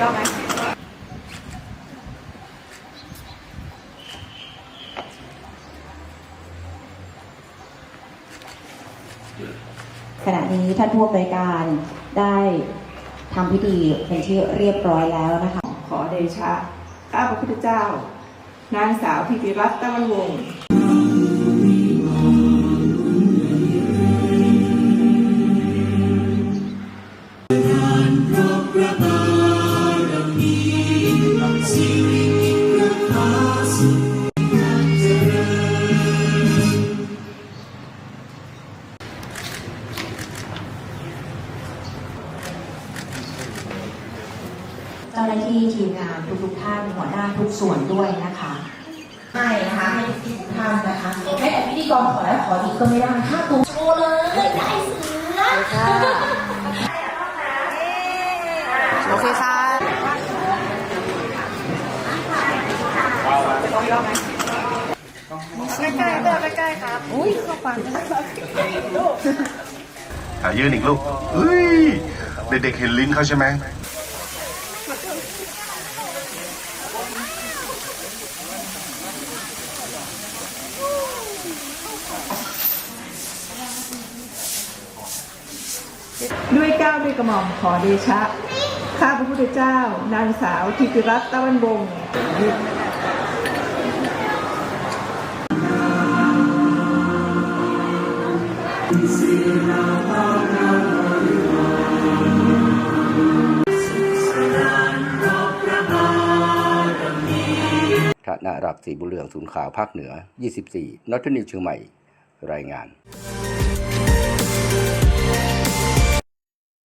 ยอะไหมขณะนี้ท่านผู้อำนวยการได้ทำพิธีเป็นที่เรียบร้อยแล้วนะคะ ขอเดชะข้าพระพุทธเจ้า นางสาวพิติรัตน์ตะวันวงศ์ จ้าหน้าที่ทีมงานทุกๆท่านหัวหน้าทุกส่วนด้วยนะคะไม่นะคะให้ทุกท่านนะคะแม้แต่พิธีกรขอแล้วขออีกก็ไม่ได้ถ้าตูโชว์เลยได้เสือโอเคค่ะ อะยื่นอีกลูกเฮ้ย เด็กๆเห็นลิ้นเขาใช่ไหมด้วยเกล้าวด้วยกระหม่อมขอเดชะ ข้าพระพุทธเจ้า นางสาวธิติรัตน์ตะวันวงศ์ ณรักสีบุญเหลืองศูนย์ข่าวภาคเหนือ 24 นอตนิวเชียงใหม่ รายงาน